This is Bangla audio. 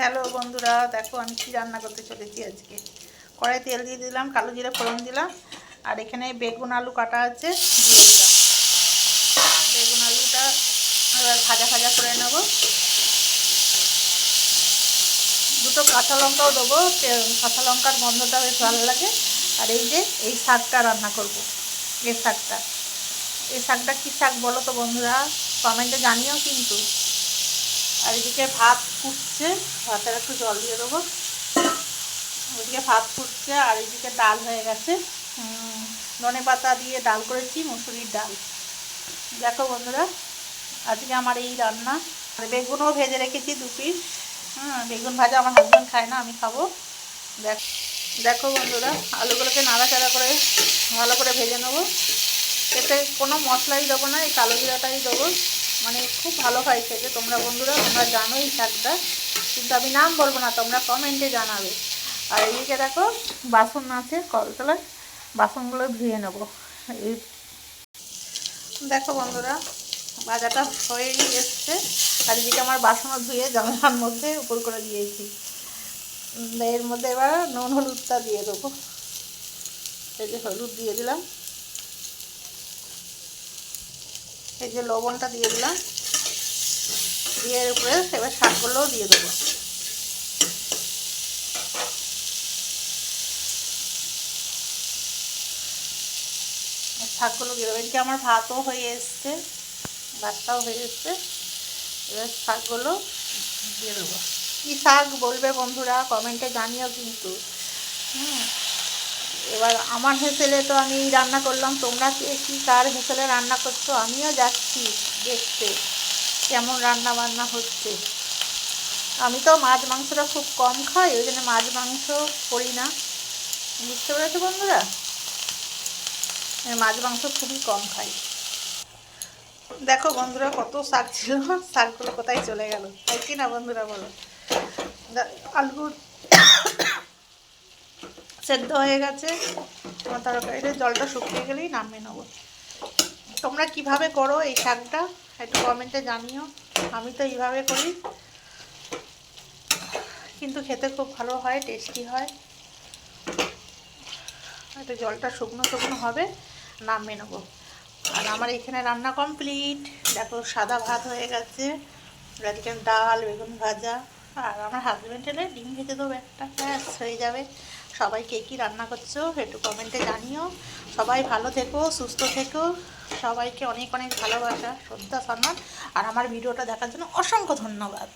হ্যালো বন্ধুরা, দেখো আমি কি রান্না করতে চলেছি আজকে। কড়াই তেল দিয়ে দিলাম, কালো জিরে ফোড়ন দিলাম, আর এখানে বেগুন আলু কাটা আছে, দিয়ে দিলাম। বেগুন আলুটা এবার ভাজা ভাজা করে নেব। দুটো কাঁচা লঙ্কাও দেবো কাঁচা লঙ্কার গন্ধটা বেশ ভালো লাগে। আর এই যে, এই শাকটা রান্না করব, এই শাকটা। এই শাকটা কী শাক বলো তো বন্ধুরা কমেন্টে জানিও কিন্তু। আর এদিকে ভাত ফুটছে, ভাতের একটু জল দিয়ে দেবো। ওইদিকে ভাত ফুটছে আর এদিকে ডাল হয়ে গেছে। ধনে পাতা দিয়ে ডাল করেছি, মুসুরির ডাল। দেখো বন্ধুরা, আজকে আমার এই রান্না। আর বেগুনও ভেজে রেখেছি দু পিস। হ্যাঁ বেগুন ভাজা আমার হাজব্যান্ড খায় না, আমি খাব। দেখ, দেখো বন্ধুরা, আলুগুলোকে নাড়াচাড়া করে ভালো করে ভেজে নেব। এতে কোনো মশলাই দেবো না, এই কালো জিরাটাই দেবো। মানে খুব ভালো হয় খেতে তোমরা বন্ধুরা, তোমরা জানো এই শাকটা। কিন্তু আমি নাম বলব না, তোমরা কমেন্টে জানাবে। আর এদিকে দেখো, বাসন আছে, কলতলায় বাসনগুলো ধুয়ে নেব। এই দেখো বন্ধুরা, ভাজাটা হয়ে এসছে। আর এদিকে আমার বাসনও ধুয়ে জানলার মধ্যে উপর করে দিয়েছি। এর মধ্যে এবার নুন হলুদটা দিয়ে দেবো। এই যে হলুদ দিয়ে দিলাম। এই যে লবণটা দিয়ে দিলাম। দিয়ে এর উপরে এবার শাকগুলোও দিয়ে দেবো। শাকগুলো দিয়ে দেবো। এদিকে আমার ভাতও হয়ে এসছে, ভাতটাও হয়ে এসছে। এবার শাকগুলো দিয়ে দেবো। কী শাক বলবে বন্ধুরা? কমেন্টে জানিও কিন্তু। হুম। এবার আমার হেসেলে তো আমি রান্না করলাম, তোমরা কে কী কার হেসেলে রান্না করছ? আমিও যাচ্ছি দেখতে, কেমন রান্না বান্না হচ্ছে। আমি তো মাছ মাংসটা খুব কম খাই, ওই জন্য মাছ মাংস করি না। বুঝতে পেরেছ বন্ধুরা? মাছ মাংস খুবই কম খাই। দেখো বন্ধুরা, কত শাক ছিল, শাকগুলো কোথায় চলে গেল? তাই কি না বন্ধুরা বলো? আলু সেদ্ধ হয়ে গেছে। আমার তরকারিতে জলটা শুকিয়ে গেলেই নামিয়ে নেব। তোমরা কীভাবে করো এই শাকটা, একটু কমেন্টে জানিও। আমি তো এইভাবে করি। কিন্তু খেতে খুব ভালো হয় টেস্টি হয়। একটু জলটা শুকনো শুকনো হবে, নামিয়ে নেব। আর আমার এখানে রান্না কমপ্লিট দেখো, সাদা ভাত হয়ে গেছে। ডাল, বেগুন ভাজা। আর আমার হাজব্যান্ড এলে ডিম ভেজে দেবো একটা। ব্যাস, হয়ে যাবে। সবাই কে কী রান্না করছ একটু কমেন্টে জানিও। সবাই ভালো থেকো, সুস্থ থেকো। সবাইকে অনেক অনেক ভালোবাসা, শ্রদ্ধা, সম্মান। আর আমার ভিডিওটা দেখার জন্য অসংখ্য ধন্যবাদ।